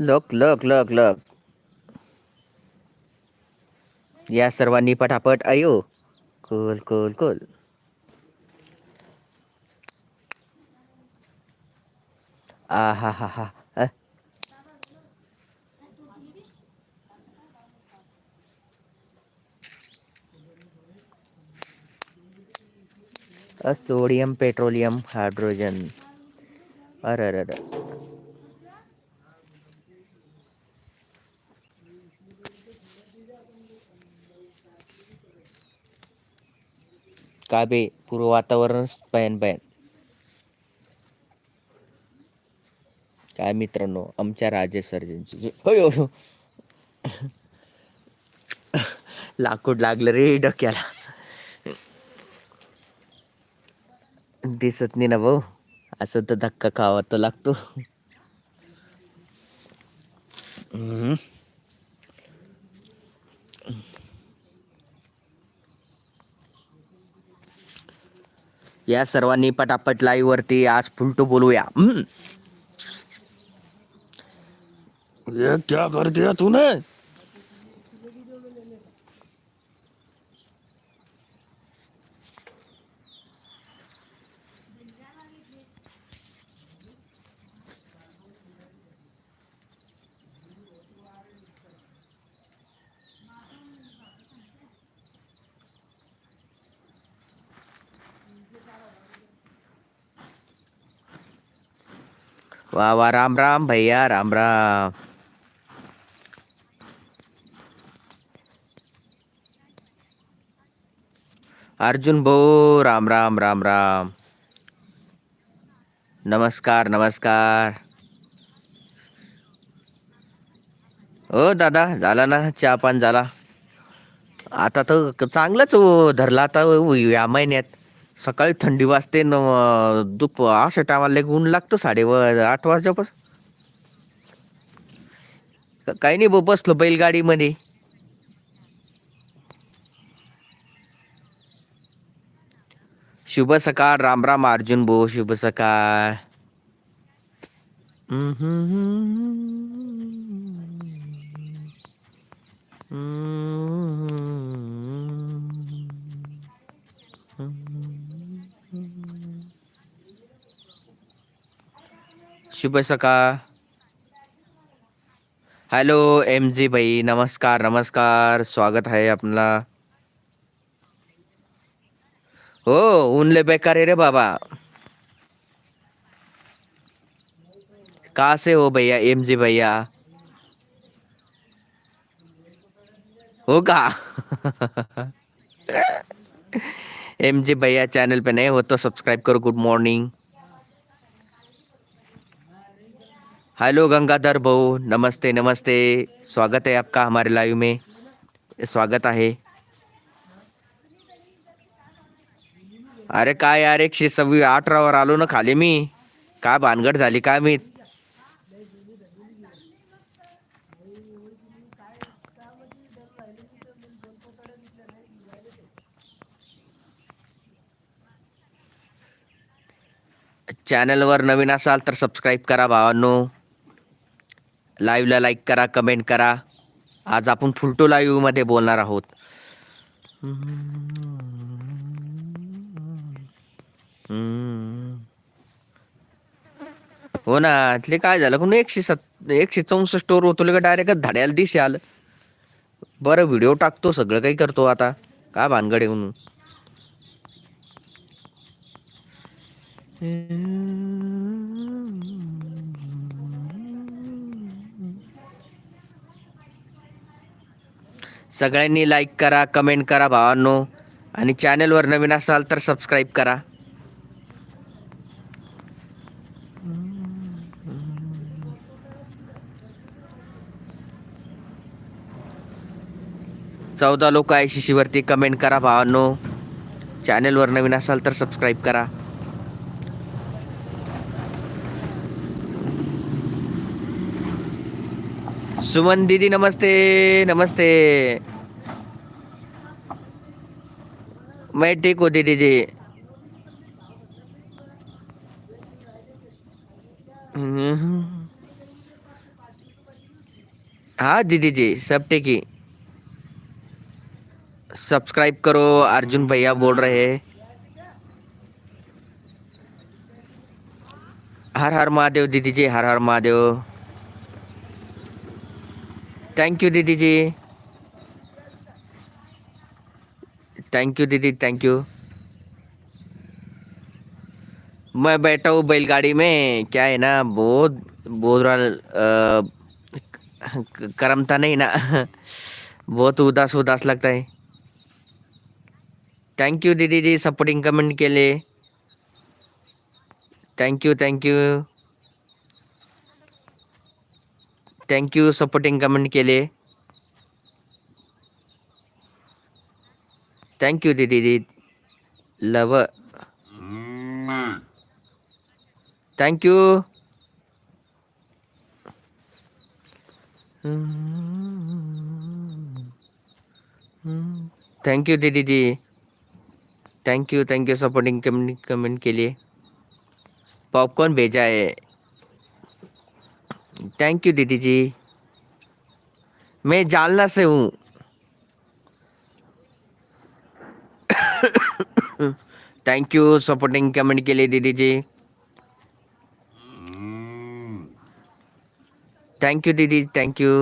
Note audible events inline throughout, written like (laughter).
लक लक लक लक. या सर्वांनी पटापट अयो. कोल कोल कोल आ हा हा हा सोडियम पेट्रोलियम हायड्रोजन. अरे अरे काबे का बे पूर्व वातावरण बयान बयान काय मित्रांनो आमच्या राजे सर्जनची लाकूड लागलं रे डोक्याला दिसत नाही ना भाऊ असं तर धक्का खावा तर लागतो या सर्वांनी पटापट लाईव्ह वरती आज फुलटू बोलूया हम्म. ये क्या कर दिया तूने वा वा राम राम भैया राम राम। अर्जुन भाऊ राम राम राम राम। नमस्कार नमस्कार। हो दादा झाला ना चहा पान झाला. आता तर चांगलाच चांगलंच हो धरला आता या महिन्यात. सकाळी थंडी वाजते न दुप अशा टायमाला एक ऊन लागतं साडे व आठ वाजल्यापासून काही नाही भाऊ बसलो बैलगाडीमध्ये. शुभ सकाळ राम राम अर्जुन भाऊ शुभ सकाळ. हम्म. शुभ सका हेलो एम जी भाई, नमस्कार नमस्कार. स्वागत है आपला. हो ऊन लय बेकार आहे रे बाबा. कहाँ से हो भैया एम जी भैया? हो का? (laughs) एम जी भैया चैनल पे नए हो तो सब्सक्राइब करो. गुड मॉर्निंग हेलो गंगाधर भाऊ नमस्ते नमस्ते स्वागत है आपका हमारे लाइव में स्वागत आहे अरे काय यार एकशे सव्वीस अठरावर आलो ना खाली मी काय भानगड झाली काय मी चॅनलवर नवीन असाल तर सबस्क्राईब करा भावांनो लाईव्हला लाईक करा कमेंट करा. आज आपण फुलटो लाईव्हमध्ये बोलणार आहोत. हो ना ते काय झालं? कोण एकशे सत् एकशे चौसष्ट वर होतो का डायरेक्ट धड्याला दिसे आलं. बरं व्हिडिओ टाकतो सगळं काही करतो आता. काय भानगड आहे म्हणून सगळ्यांनी लाईक करा कमेंट करा भावांनो. आणि चॅनलवर नवीन असाल तर सबस्क्राईब करा. चौदा लोक आयसीसी वरती कमेंट करा भावांनो. चॅनलवर नवीन असाल तर सबस्क्राईब करा. सुमन दीदी, नमस्ते नमस्ते। मैं ठीक हूँ दीदी जी। हम्म. हाँ दीदी जी, सब ठीक ही। सब्सक्राइब करो, अर्जुन भैया बोल रहे हैं। हर हर महादेव दीदी जी, हर हर महादेव। थैंक यू दीदी जी थैंक यू दीदी थैंक यू मैं बैठा हूँ बैलगाड़ी में। क्या है ना बहुत बहुत रहा अ, क- करमता नहीं ना। बहुत उदास उदास लगता है। थैंक यू दीदी जी सपोर्टिंग कमेंट के लिए। Thank you thank you thank you supporting comment के लिए. थैंक यू दीदी जी love thank you thank you दीदी जी thank you thank you supporting comment comment के लिए. पॉपकॉर्न भेजा है. थैंक यू दीदी जी मैं जालना से हूँ। थैंक यू सपोर्टिंग कमेंट के लिए दीदी जी थैंक यू दीदी thank you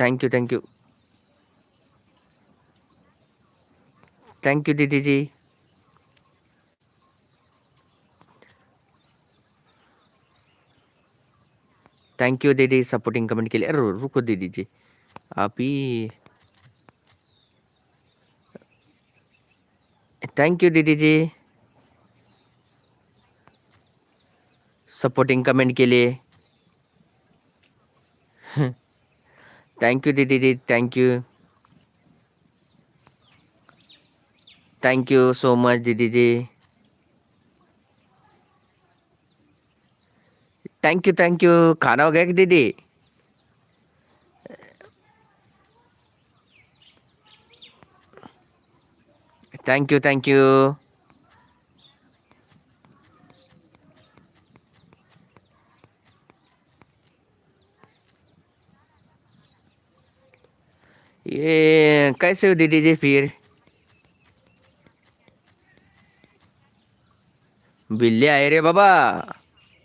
thank you thank you thank you दीदी जी थैंक यू दीदी सपोर्टिंग कमेंट के लिए। अरे रुको दीदी जी। आप ही थैंक यू दीदी जी। सपोर्टिंग कमेंट के लिए। थैंक यू दीदी जी thank you thank you so much दीदी जी। थैंक यू थैंक यू खाना हो गया कि दीदी? थैंक यू थैंक यू ये कैसे हो दीदी जी फिर? बिल्ली आहे रे बाबा।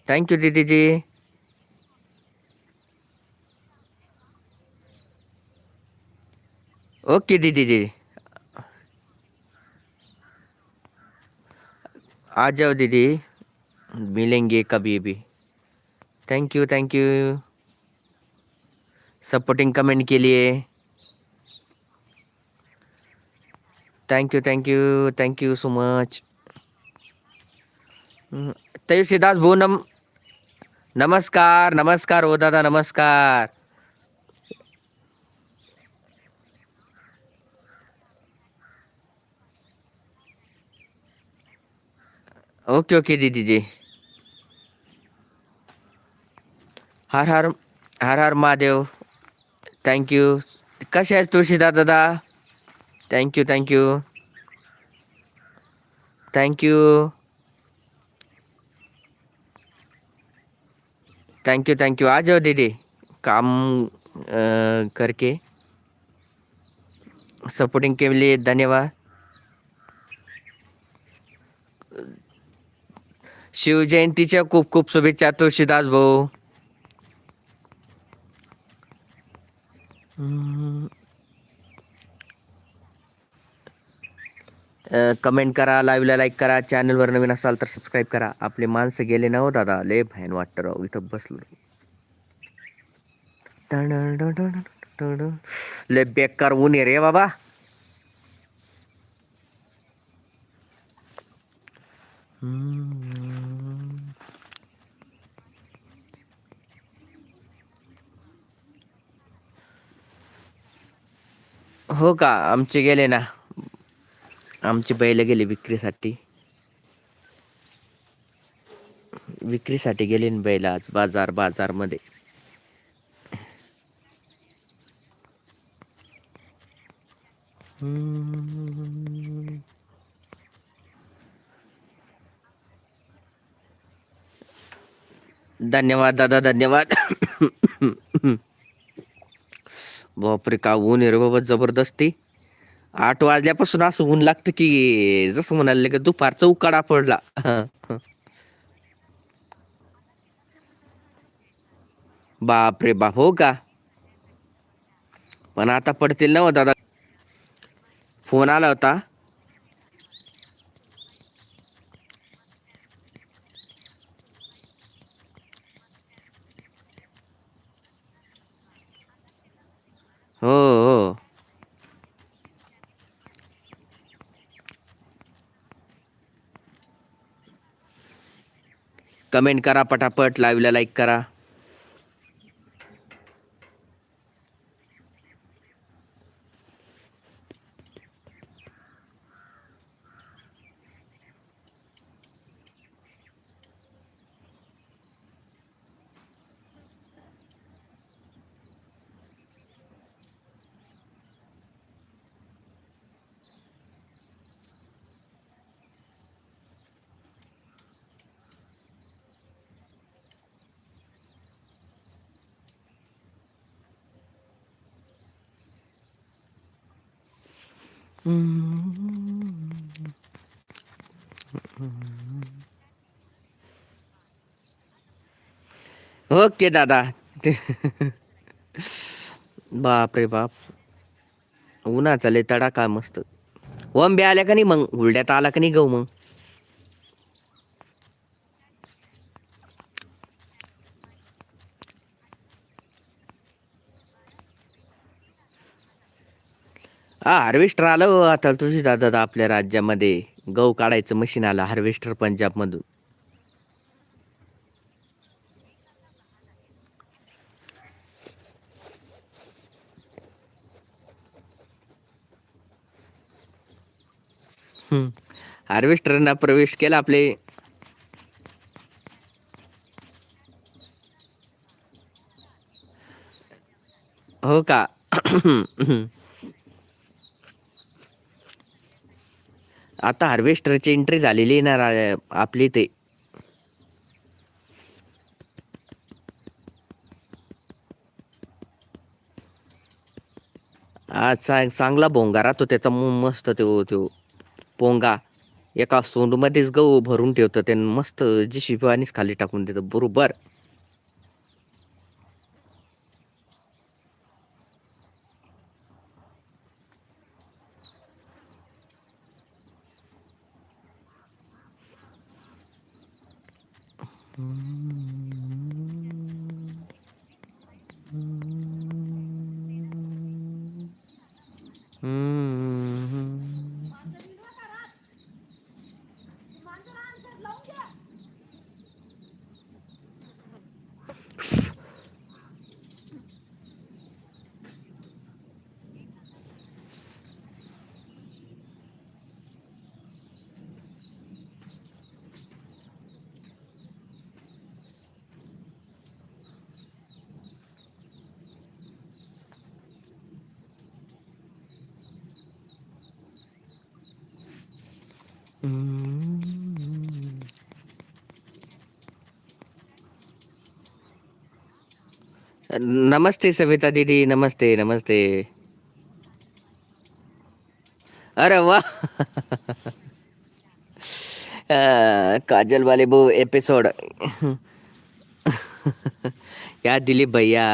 थैंक यू दीदी जी ओके दीदी जी आ जाओ दीदी मिलेंगे कभी भी. Thank you thank you supporting comment के लिए. Thank you thank you thank you so much तय सिद्धार्थ भाऊ नम नमस्कार नमस्कार हो दादा नमस्कार. ओके ओके दीदी जी. हर हर हर हर महादेव. थँक्यू कसे आहेस तुळशीदा दादा thank you thank you thank you thank you thank you thank you आ जाओ दीदी काम करके। सपोर्टिंग के लिए धन्यवाद। शिवजयंतीच्या खूप खूप शुभेच्छा तुळशीदास भाऊ हम्म. अ, कमेंट करा लाईव्हला लाईक करा चॅनलवर नवीन असाल तर सबस्क्राईब करा. आपले माणसं गेले ना हो दादा. लय भयान वाटतं राव. इथं बसलो. लय बेकार ऊन आहे रे बाबा हो का आमचे गेले ना आमची बैल गेली विक्रीसाठी. विक्रीसाठी गेली ना बैल आज बाजार बाजारमध्ये. धन्यवाद दादा धन्यवाद. बापरे का ऊन आहे रे बाबा जबरदस्ती. आठ वाजल्यापासून असं ऊन लागतं की जसं म्हणाले की दुपारचा उकाडा पडला. बापरे बाप हो का? पण आता पडतील ना हो दादा. फोन आला होता. हो हो. कमेंट करा पटापट लाईव्हला लाईक करा. ओके दादा. बाप रे बाप. उन्हाचा लय तडाखा मस्त. ओम बी आल्या का नाही मग? हुरड्यात आला का नाही गहू मग? हा हार्वेस्टर आलं हो आता तुझी दादा आपल्या राज्यामध्ये. गहू काढायचं मशीन आलं हार्वेस्टर पंजाब मधून. हार्वेस्टरना प्रवेश केला आपले. हो का? (clears throat) आता हार्वेस्टरची एंट्री झालेली आहे ना आपली ते आज चा- चांगला भोंगा राहतो त्याचा मस्त तो तो पोंगा. एका सोंडमध्येच गहू भरून ठेवतं ते मस्त जी शिपवानीच खाली टाकून देतं बरोबर? हम्म. नमस्ते सविता दीदी नमस्ते नमस्ते। अरे वाह! काजल वाले बो एपिसोड। या दिलीप भैया।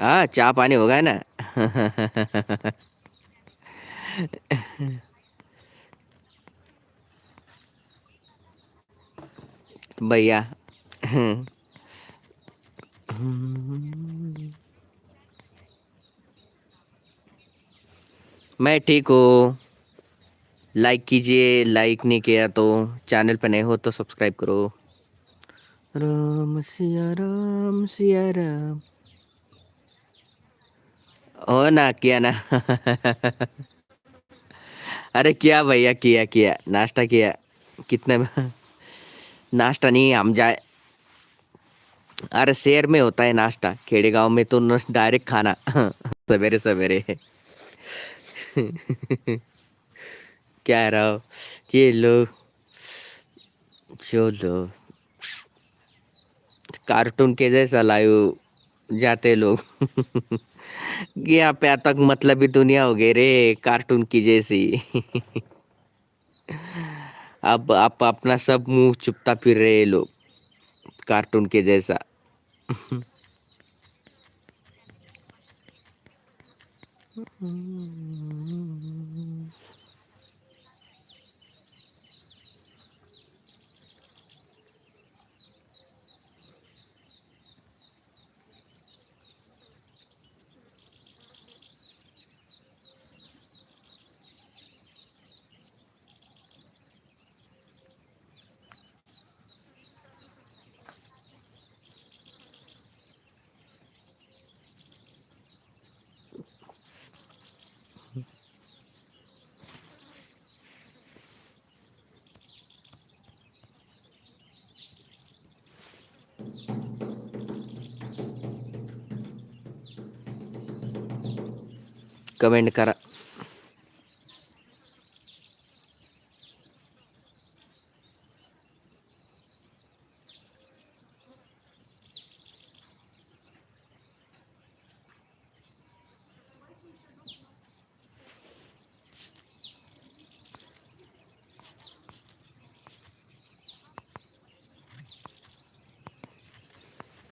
हाँ चाय पानी होगा ना. भैया. मैं ठीक हूँ. लाइक कीजिए लाइक नहीं किया तो चैनल पर नए हो तो सब्सक्राइब करो। राम सिया राम सिया, राम। हो ना, किया ना। (laughs) अरे किया भैया, किया किया। नाश्ता किया। कितने (laughs) नाश्ता नहीं, हम जाए। अरे शहर में होता है नाश्ता। खेड़े गाँव में तो डायरेक्ट खाना। (laughs) सवेरे सवेरे। क्या रहो ये लो जो लो कार्टून के जैसा लायो जाते लोग। (laughs) यहाँ पे तक मतलब ही दुनिया हो गई रे कार्टून की जैसी। (laughs) अब आप अपना सब मुँह चुपता फिर रहे लोग कार्टून के जैसा। (laughs) कमेंट करा.